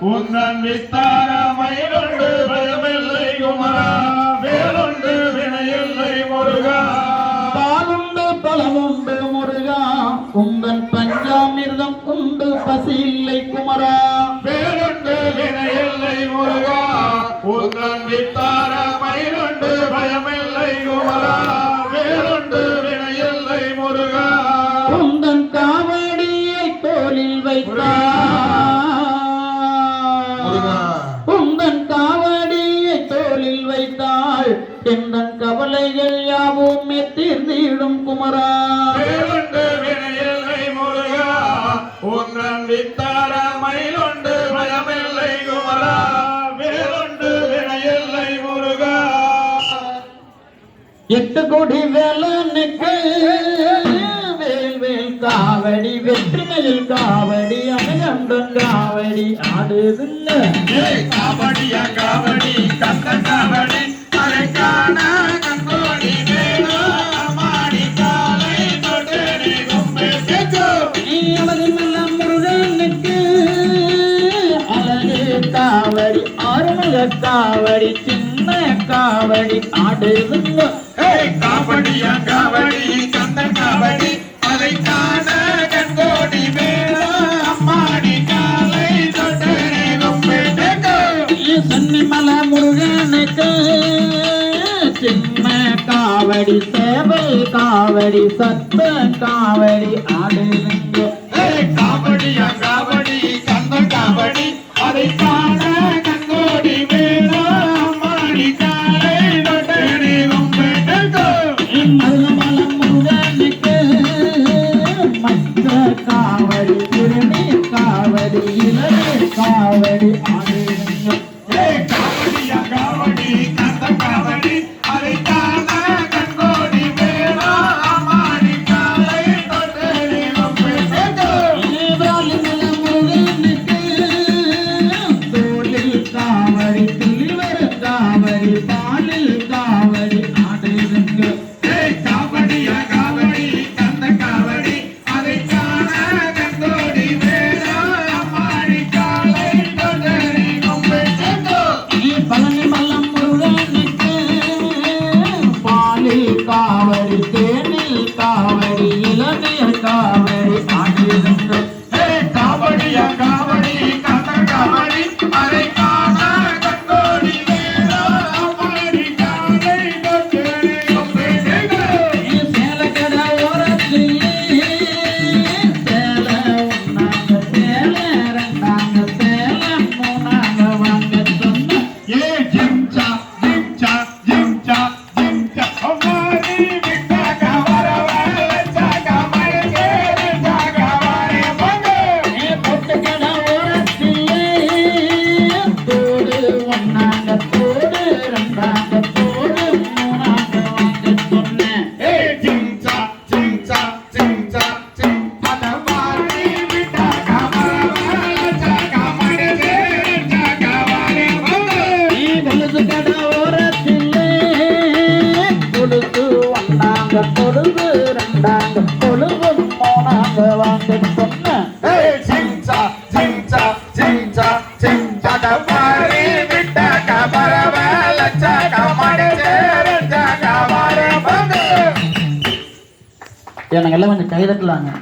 உந்தன் வித்தார மயிலுண்டு பயமில்லை குமரா வேலுண்டு வினையில்லை முருகா. பாலுண்டு பலமுண்டு முருகா உங்கள் பஞ்சாமிர்தம் உண்டு பசி இல்லை குமரா. வேலுண்டு வினையில்லை முருகா உந்தன் வித்தார மயிலுண்டு பயமில்லை குமரா வேலுண்டு வினையில்லை முருகா. உந்தன் காவடியை தோளில் வைத்தார். எந்தன் கவலைகள் யாவுமே தீர்ந்திடும் குமரா. உந்தன் வித்தார மயிலுண்டு பயமில்லை குமரா. வேலுண்டு வினையில்லை முருகா. எட்டு கோடி வேலனுக்கு வேல் வேல் காவடி வெற்றிமையில் காவடி அமகண்டன் காவடி ஏய் காவடியா காவடி கந்த காவடி. காவடி சின்ன காவடி ஆடுதுங்க காவடியா காவடி கந்த காவடி. அதை காண கண்கோடி வேலா மாடி காலை தொட்டு நீ கும்பிட்டு கேட்கோ. சன்னிமல முருகனுக்கு சின்ன காவடி சேவல் காவடி சத்த காவடி ஆடுதுங்க காவடி இளநீர் காவடி ஒன்னாங்க கொலுசு ரெண்டாங்க வாங்க ஏ ஜிம்சா ஜிம்சா ஜிம்சா ஜிம்சா அடமாடி விட்டா கவரே மங்க எனக்கு எல்லாம் கொஞ்சம் கைதட்டலாங்க